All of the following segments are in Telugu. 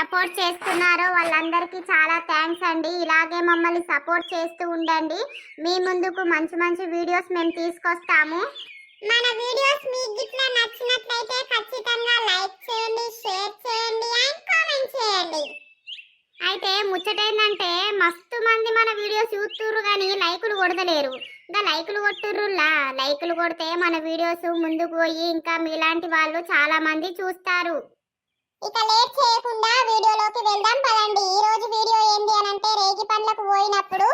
సపోర్ట్ చేస్తున్నారో. వాళ్ళందరికీ చాలా థ్యాంక్స్ అండి. ఇలాగే మమ్మల్ని సపోర్ట్ చేస్తూ ఉండండి. మీ ముందుకు మంచి మంచి వీడియోస్ మేము తీసుకొస్తాము. మన వీడియోస్ మీకు గిట్లా నచ్చినట్లయితే ఖచ్చితంగా లైక్ చేయండి షేర్ చేయండి అండ్ కామెంట్ చేయండి. అయితే ముచ్చటేందంటే మస్తు మంది మన వీడియోస్ చూస్తుర్రు కానీ లైకులు కొడతలేరు. ఇంకా లైకులు కొట్టుర్రులా లైకులు కొడితే మన వీడియోస్ ముందుకు పోయి ఇంకా మీలాంటి వాళ్ళు చాలా మంది చూస్తారు. ఇక లేట్ చేయకుండా వీడియోలోకి వెళ్దాం పదండి. ఈ రోజు వీడియో ఏంటి అని అంటే రేగి పండ్లకు పోయినప్పుడు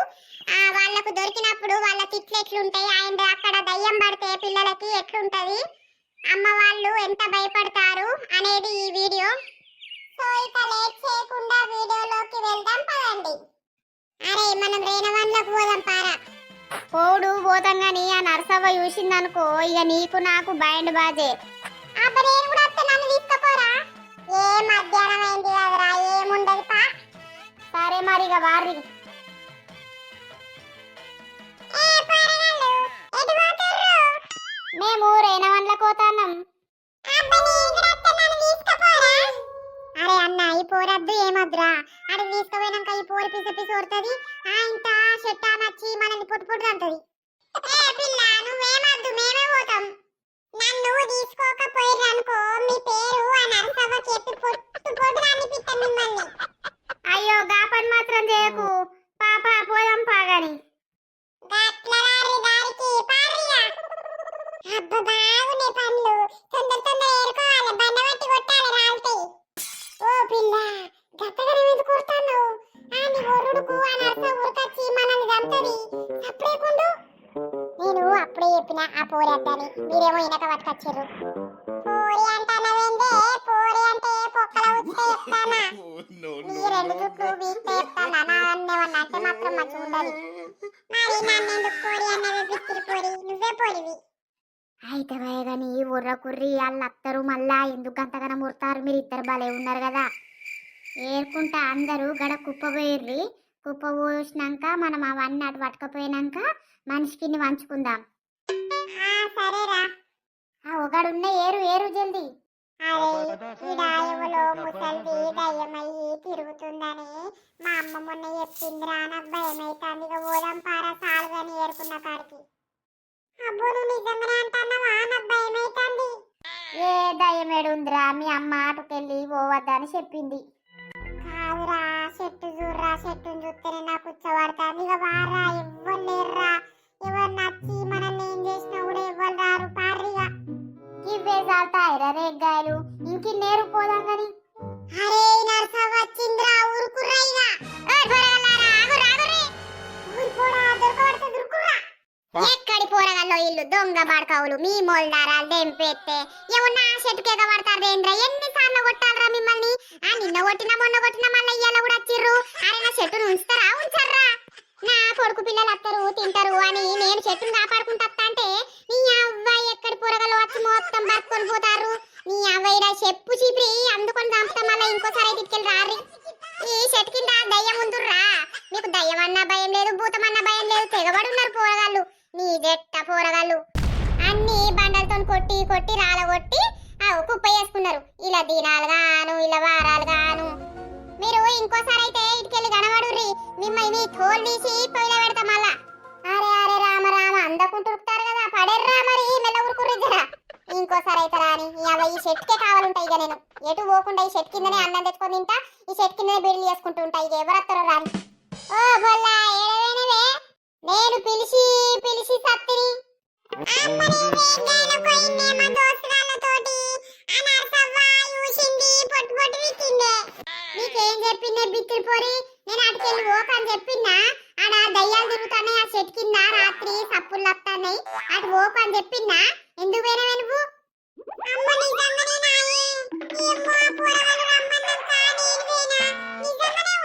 వాళ్ళకు దొరికినప్పుడు వాళ్ళ తిట్లు ఎట్లుంటాయి? అండ్ అక్కడ దయ్యం పడితే పిల్లలకి ఎట్లుంటది? అమ్మ వాళ్ళు ఎంత భయపడతారు అనేది ఈ వీడియో. సో ఇక లేట్ చేయకుండా వీడియోలోకి వెళ్దాం పదండి. అరే మనం రేణవన్లకు పోదాం పారా. పోడు పోతాం గాని ఆ నర్సవ్వ చూసిందనుకో ఇక నీకు నాకు బైండ్ బాజే. మధ్యాహ్నం అయింది కదరా ఏముండదు పా. సరే మరి ఇక వారి నీ ఒరుడుకు ఆ నరస ఉరకచ్చి మనల్ని చంపది అప్పుడేకుండు నేను అప్పుడే చెప్పిన ఆ పోరి అద్దని మీరేమో ఇనక పట్టుకొచ్చారు పోరి రెండు చుట్టూ వీక్తే చెప్తానా నా అన్నేమన్నా అంటే మాత్రం మంచిగా ఉండదు మరి నన్ను ఎందుకు పోరి అన్నవే పిచ్చిరి పోరి నువ్వే పోరివి అయితే గాని ఉర్ర కుర్రి వాళ్ళు అత్తరు మళ్ళా ఎందుకు అంతగానం ముడతారు మీరు ఇద్దరు భలే ఉన్నారు కదా ఏరుకుంటా అందరూ గడ కుప్పపోయిర్రి కుప్ప పోసినాక మనం అవన్నీ అటు పట్టుకపోయినాక మనిషికి వంచుకుందాం సరేరా. ఆ ఒకడున్న ఏరు ఏరు జల్దీ. తిరుగుతుందని మా అమ్మ మొన్న చెప్పిందిరా నాకు భయం అవుతుంది ఇక పోదాం పారా సాలుగాని ఏరుకున్న కాడికి. అబ్బో నువ్వు నిజంగానే అంటున్నావా? నాకు భయం అవుతుంది ఏ దయ్యం ఏడుందిరా? మీ అమ్మ ఆటకెళ్ళి పోవద్దని చెప్పింది. కాదురా చెట్టు చూడరా చెట్టుని చూస్తేనే నాకు కూర్చోబడతాను ఇక వారా ఎవ్వరు లేరురా. ఎవరు నచ్చి మనల్ని ఏం చేసినా కూడా ఎవ్వరు రారు. పార్రిగా. ఇవే చాలుతాయిరా రేగ్గాయలు దొంగ మీ మోల్దారాలు దెంపెత్తే? ఏమన్నా ఆ చెట్టుకి ఎగబడతారు ఏంద్రా ఎన్ని సార్లు కొట్టాలరా మిమ్మల్ని? ఆ నిన్న కొట్టిన మొన్న కొట్టిన మళ్ళీ ఇయ్యాల కూడా వచ్చిర్రు. అరే నా చెట్టును ఉంచుతారా? ఉంచర్రా. నా కొడుకు పిల్లలు అత్తరు తింటారు అని నేను చెట్టును కాపాడుకుంటా అంటే నీ అవ్వాయి ఎక్కడి పొరగలు వచ్చి మొత్తం పట్టుకొని పోతారు? నీ అవ్వయ్య చెప్పు చీపిరి అందుకొని చంపుతా మళ్ళీ ఇంకోసారి అయితే రారి ఈ చెట్టు కింద దయ్యం ఉందిర్రా. మీకు దయ్యం అన్న భయం లేదు భూతం అన్న భయం లేదు తెగబడున్నారు పోరగాళ్ళు. నీ జట్ట పోరగాళ్ళు. అన్ని బండలతో కొట్టి కొట్టి రాలగొట్టి ఆ కుప్ప చేసుకున్నారు. ఇలా దినాలు గాను ఇలా వారాలు గాను మీరు ఇంకోసారి అయితే ఇటుకెళ్ళి కనబడుర్రి. మిమ్మల్ని తోలు తీసి పొయ్యిలో పెడతా మళ్ళా. అరే అరే రామ రామ అందకుంటురుకుతారు కదా. పడెర్రా మరి మెల్ల ఊరుకుర్రి జరా. ఇంకోసారి అయితే రాని అవ ఈ షెట్కే కావాలంటాయి ఇక నేను. ఎటు పోకుండా ఈ షెట్ కిందనే అన్నం తెచ్చుకొని తింటా ఈ షెట్ కిందనే బిడ్డలు చేసుకుంటూ ఉంటాయి ఇక ఎవరు వస్తారో రాని. అటుకెళ్ళి ఓక అని చెప్పినా ఆడ దయ్యాలు తిరుగుతున్నాయి ఆ చెట్టు కింద రాత్రి సప్పులు వస్తున్నాయి అటు ఓకు అని చెప్పినా ఎందుకు పోయినావే నువ్వు? అమ్మ నిజంగానే పోయినా.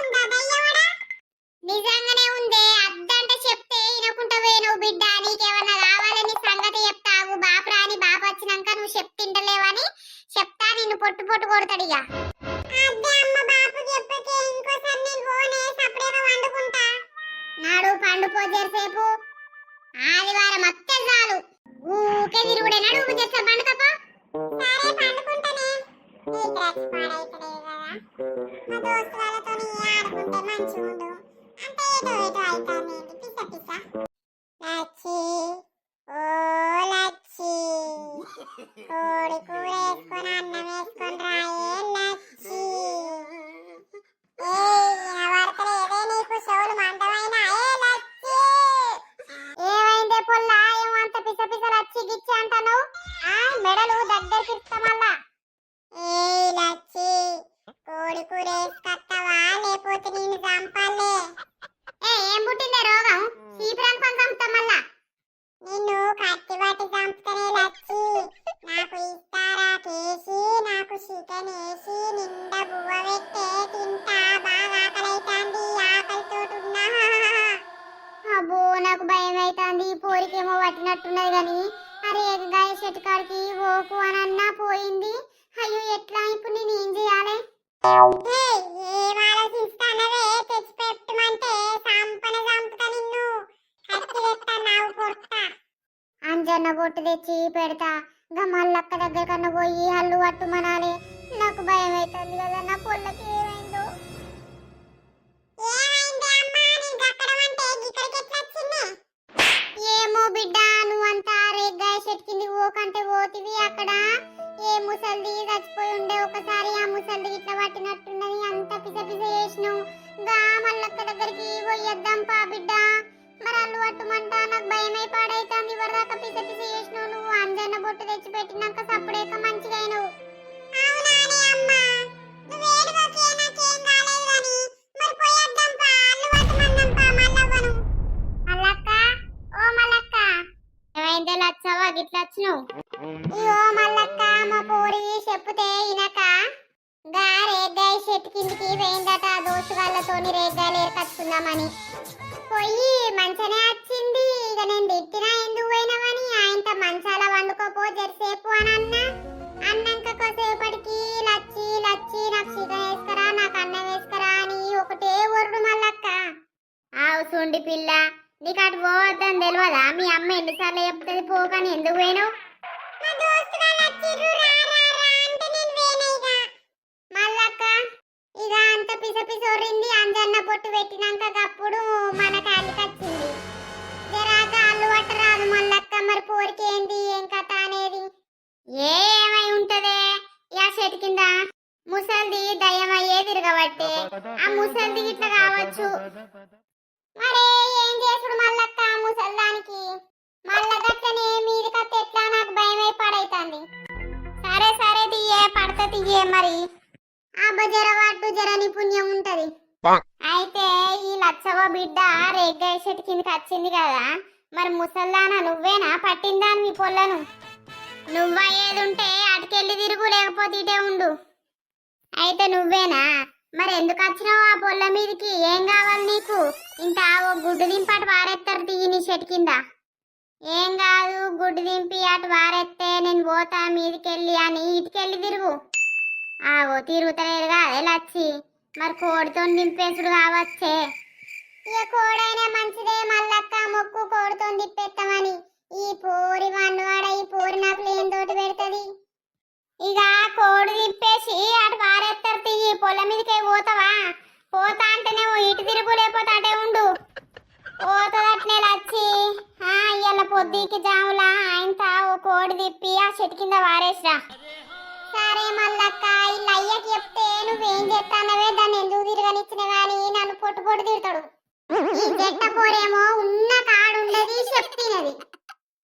ఉందా దయ్యమడా నిజంగానే ఉందే. అద్దంటే చెప్తే వినకుంటా పోయినావు బిడ్డ. నీకేమన్నా కావాలని సంగతి చెప్తావు. బాపు రాని బాపు వచ్చినాక నువ్వు చెప్తింటలేవని చెప్తా నిన్ను పొట్టు పొట్టు కొడతాడు ఇక. పండుకో చేసేపు ఆదివారం అత్తే చాలు. ఊకే తిరుగుడే నడు చేస్తా పండుకపా సరే పండుకుంటానే. నీకు రచ్చి పాడైతలేదు కదా. మా దోస్తు వాళ్ళతో ఆడుకుంటే మంచిగా ఉండు అంటే ఏదో ఏదో అవుతాను పిస పిస. చికెన్ వేసి నిండా బువ్వ పెట్టే తింటా బాగా ఆకలైతాంది ఆకలితో ఉన్నా అబ్బో నాకు భయం అవుతుంది పోరికేమో పట్టినట్టున్నది కానీ అరే ఎగగాయ చెట్టు కాడికి ఓకు అని అన్నా పోయింది. అయ్యో ఎట్లా? ఇప్పుడు నేను ఏం చేయాలి? ఏం ఆలోచిస్తానవే? తెచ్చి పెట్టమంటే సంపన చంపుతా నిన్ను. కత్తి తెస్తాను కొడతా. అంజన్న బొట్టు తెచ్చి పెడతా. గా దగ్గర కన్నా పోయి హల్లు పట్టుమనాలి. నాకు భయం అవుతుంది కదా నా పొల్లకి ఏమైందో? ఏమో బిడ్డ నువ్వంతా రేగ్గాయ చెట్టు పోకంటే పోతివి అక్కడ. జరసేపు అని అన్నా లచ్చి లచ్చి నాకు చికెన్ వేసుకరా నాకు అన్నం వేసుకరా అని ఒకటే ఒరుడు మల్లక్క. ఆవు సుండి పిల్ల నీకు అటు పోవద్దని తెలియదా? మీ అమ్మ ఎన్నిసార్లు చెప్తుంది పోకని ఎందుకు పోయినావు? మరే ఏం చేసుడు మల్లక్క ముసల్దానికి? మల్ల గట్లనే మీది కత్తి ఎట్లా నాకు భయమై పడైతుంది. సరే సరే తీయే పడత తీయే మరి. అబ్బ జర వాటు పుణ్యం ఉంటది. అయితే ఈ లచ్చవ బిడ్డ రేగ్గాయ చెట్టు కిందకి వచ్చింది కదా మరి ముసల్దానా నువ్వేనా? పట్టిందా మీ పొల్లను? నువ్వయ్యేదుంటే అటుకెళ్ళి తిరుగు లేకపోతే ఇటే ఉండు. అయితే నువ్వేనా? మరి ఎందుకు వచ్చినావు ఆ పొల్ల మీదకి? ఏం కావాలి నీకు? ఇంత ఓ గుడ్డు దింపాటు వారెత్తారు తీయి నీ చెట్టు కింద. ఏం కాదు గుడ్డు దింపి అటు వారెత్తే నేను పోతా మీదికెళ్ళి అని ఇటుకెళ్ళి తిరుగు. ఆగో తిరుగుతలేరుగా అదే లచ్చి. మరి కోడితో దింపేసుడు కావచ్చే. ఇక కోడైనా మంచిదే మల్లక్క మొక్కు కోడితో దింపేస్తామని ఈ పోరి వన్నువాడ ఈ పోరి నాకు లేని తోటి పెడుతుంది. ఇక కోడి తిప్పేసి అటు పారేస్తారు తీయి పొలం మీదకే పోతావా? పోతా అంటేనే ఇటు తిరుగు లేకపోతే అటే ఉండు. పోతుందట్నే వచ్చి ఇవాళ పొద్దుకి జాములా. ఆయనతో ఓ కోడి తిప్పి ఆ చెట్టు కింద వారేసిరా సరే మల్లక్క ఇలా అయ్యకి చెప్తే నువ్వేం చేస్తానవే దాన్ని ఎందుకు తిరగనిచ్చిన కానీ నన్ను పొట్టు పొట్టు తిడతాడు. ఈ గెట్ట పోరేమో ఉన్న కాడుండేది చెప్తినది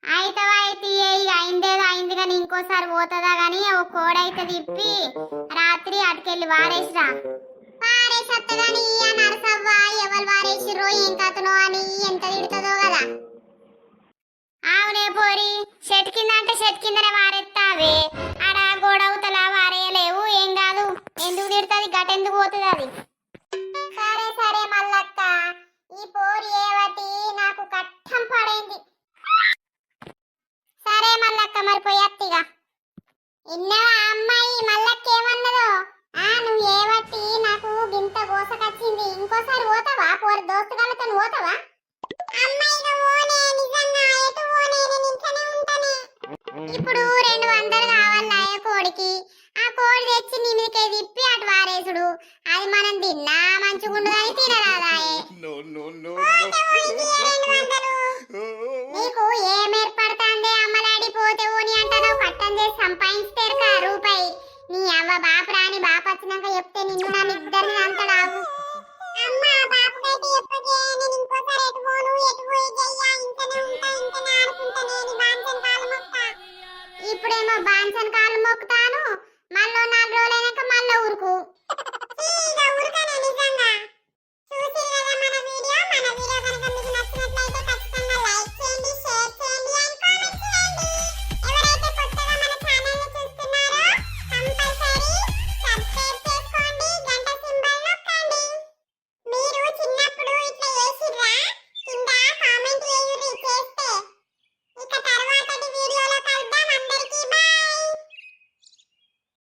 అయితే అయితే అయిందేదో అయింది కానీ ఇంకోసారి పోతుందా కానీ ఓ కోడైతే తిప్పి రాత్రి అటుకెళ్ళి వారేసిరా. వారేసత్త గాని ఆ నరసవ్వ ఎవరు వారేసిరో ఏం కథనో అని ఎంత తిడుతుందో కదా. అవునే పోరి షెట్ కింద అంటే షెట్ కిందనే వారెత్తావే. ఆడ గోడవుతలా వారేయలేవు ఏం కాదు. ఎందుకు తిడుతుంది? గటెందుకు పోతుంది అది? సరే సరే మల్లక్క. ఇప్పుడు రెండు వందలు కావాలి కోడికి. ఆ కోడి తెచ్చి నీ మీదకి తిప్పి అటు వారేసుడు. అది మనం తిన్నా